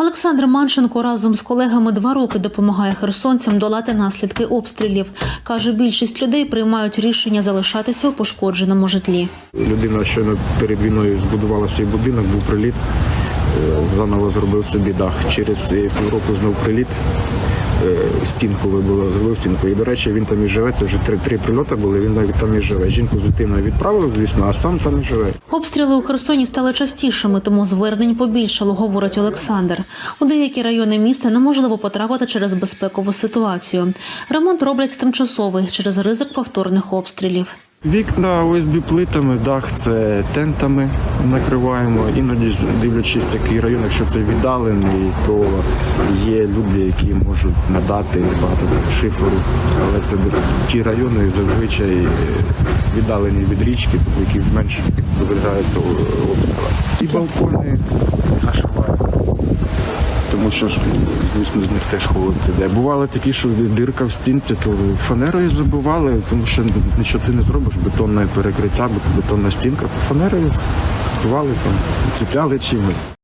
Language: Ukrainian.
Олександр Манченко разом з колегами два роки допомагає херсонцям долати наслідки обстрілів. Каже, більшість людей приймають рішення залишатися у пошкодженому житлі. Людина щойно перед війною збудувала свій будинок, був приліт, е, заново зробив собі дах. Через е, півроку знов приліт, стінку вибило, зробив стінку. І, до речі, він там і живе. Це вже три, три прильоти були, він навіть там і живе. Жінку з дитиною відправив, звісно, а сам там і живе. Обстріли у Херсоні стали частішими, тому звернень побільшало, говорить Олександр. У деякі райони міста неможливо потрапити через безпекову ситуацію. Ремонт роблять тимчасовий через ризик повторних обстрілів. Вікна ОСБ плитами, дах це тентами накриваємо. Іноді дивлячись, який район, якщо це віддалений, то є люди, які можуть надати багато шиферу. Але це ті райони зазвичай е, віддалені від річки, які менш подвергаються обстрілам. І балкони. Тому що звісно, з них теж холод іде. Бували такі, що дирка в стінці, то фанерою забивали, тому що нічого ти не зробиш, бетонне перекриття, бетонна стінка, то фанерою збивали, там, кріпляли чимось.